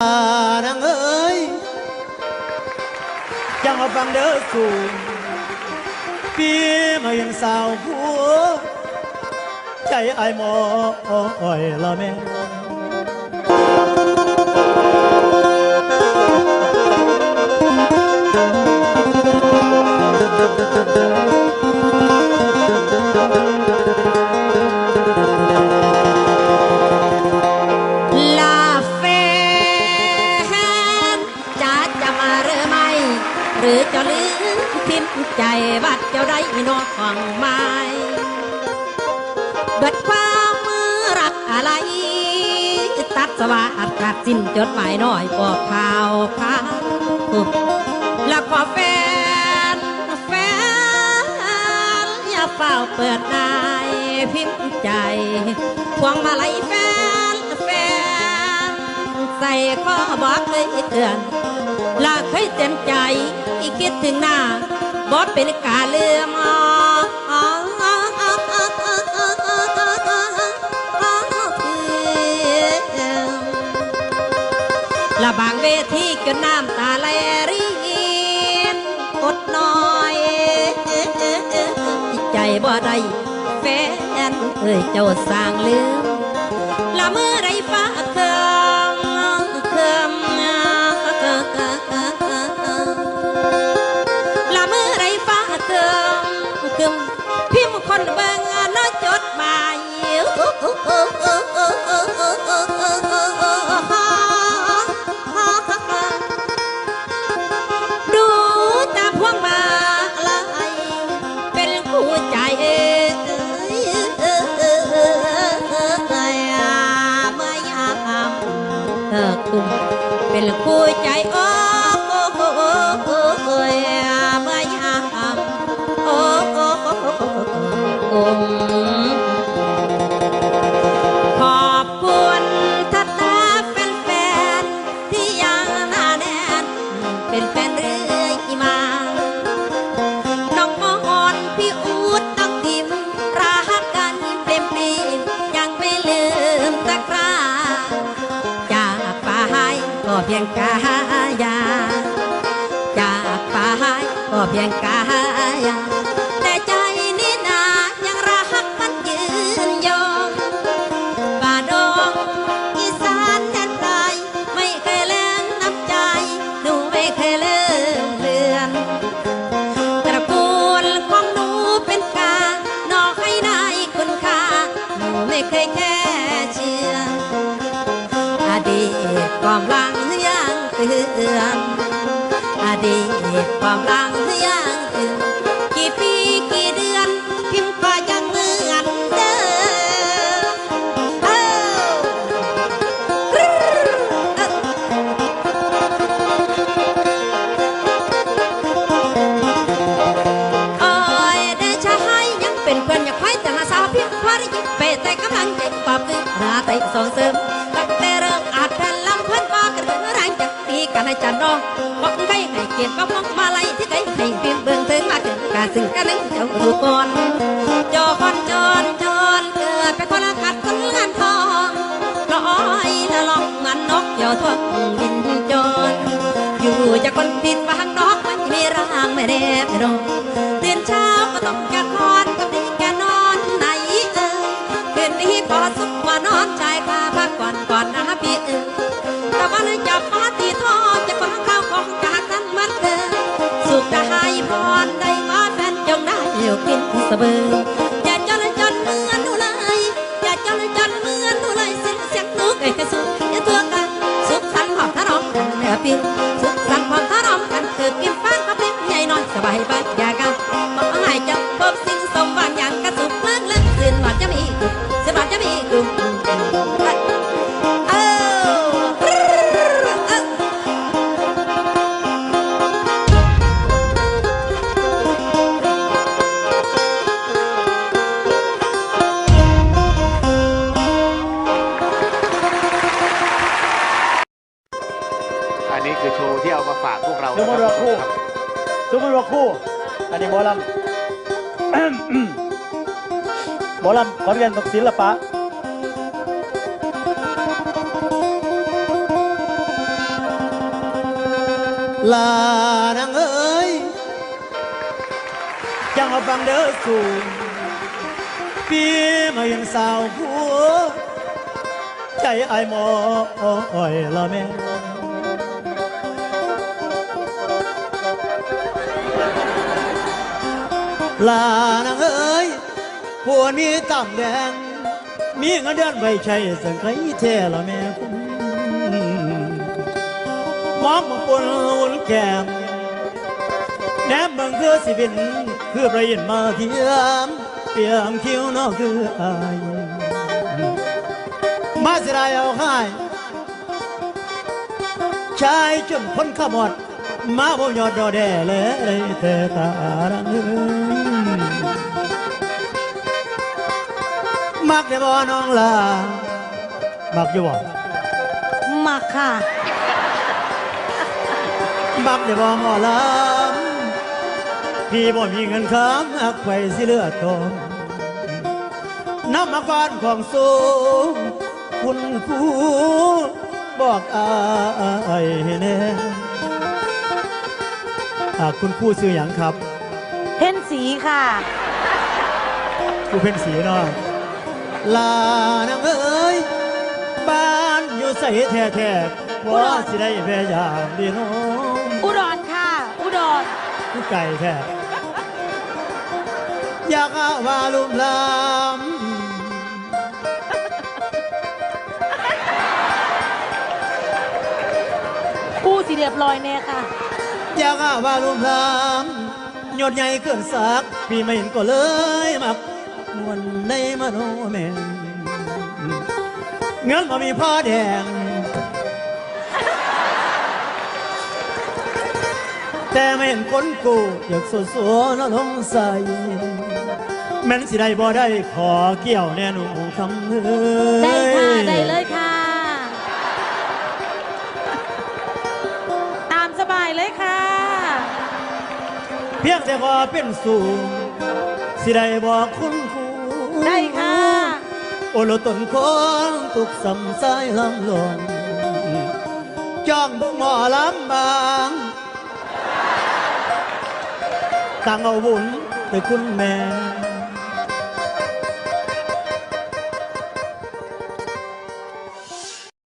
านางเอ้ยจังเอาฟังเด้อสูงปีมายังสาวผัวใจไอ้หมออ่อยละแม่ รือจะลืมพิมใจบัดเจ้าได้นอกฟังไม้เบิดความมือรักอะไร ตัดสวาอัดขาดสิ้นจดหมายน้อยบอกข่าวข่าวแล้วขอแฟน แฟน อย่าเฝ้าเปิดนายพิมพ์ใจพวงมาลัยแฟน แฟน ใส่ข้อบอกเลยเตือน ลาเคยเต็มใจ อีกคิดถึงหน้าบอสเป็นกาเลื่อมละบางเวทีก็น้ำตาไหลรินอดน้อยใจบ่ได้แฟนเอ้ยเจ้าสร้างลืมละเมื่อ เป็นผู้ใจ ยงกายาจากไปก็เพียงกายาแต่ใจนี่นายังรักมันยืนยงป่าดงอีสานแดนไกลไม่เคยแล้งน้ำใจหนูไม่เคยเลื่อนเลือนตระกูลของหนูเป็นกานอกให้นายคุณค่าหนูไม่เคยแค่เชื่ออดีตความลังยัง เตือนอดีตความหลังยังเตือ ถึงกระนนึงเจ้าดูก่อนจอคนจนจนเกิดเป็นคนละขัดคนลานทองลอยละลองมันนกเกี่ยวทั่วดินจนอยู่จากคนผิดวางนกมันมีร่างไม่ได้ไม่รอย อยู่กินเสบออย่าจนจนเหมือนหนูเลยอย่าจนจนเหมือนหนูเลยเสียงเสียงนุกไอ้กระสุนอย่าตัวกันสุขสันต์หอมทะรองกันเนื้อปีสุขสันต์หอมทะรองกันคือกินฟ้ากับเป็นใหญ่น้อยสบายไปอย่านใหญ่ ว่าคู่ อันนี้หมอลำหมอลำขอนแก่นตกศิลปะลานางเอ้ยจังมาฟังเด้อสู่ปีมายังสาวหัวใจไอายหมออ้อยละแม่ ลานางเอ้ยผัวนี้ตำแดง มีเงินเดือนไว้ใช้สังไคเท่ละแม่คุณมองมาปนอุ่นแก้มแนบเบิ่งคือสิบิน คือประยินมาเทียมเปียมคิ้วนอกคืออายมาสิได้เอาให้ชายจนคนขมอดมาบ่ยอดดอแดเลยแต่ตาดังเอ้ย มักได้บ่น้องลามักอยู่บ่มาค่ะ มักได้บ่หมอลำพี่บ่มีเงินค้ำอักไปสิเลือดตมน้ำมาฟานของสูงคุณครูบอกอายให้แน่อ่าคุณครูซื้ออย่างครับเห็นสีค่ะ กูเป็นสีเนาะ ลานางเอ้ยบ้านอยู่ใส่แท้แท้ๆว่าสิได้แพ่ยามดีน้องอุดรค่ะ อุดรกูไก่แท้อยากเอาว่าลุ่มลามผู้สีเรียบร้อยแน่ค่ะ อยากเอาว่าลุ่มลามยอดใหญ่เกินสักพี่ไม่เห็นก็เลยมัก มวนในมโนแม่นเงินมามีพ่อแดง แต่ไม่เห็นคนกูอยากสวสัวนลงใส่แม่นสิได้บ่ได้ขอเกี่ยวแน่หนูคำเอ้ยได้ค่ะ ได้เลยค่ะ ตามสบายเลยค่ะ เพียงแต่ขอเป็นสูง สิได้บอกคุณครู ได้ค่ะ โอโลตนคนตุกสำสายลำลงจ้องบุกหมอลำบางตั้งเอาบุญแต่คุณแม่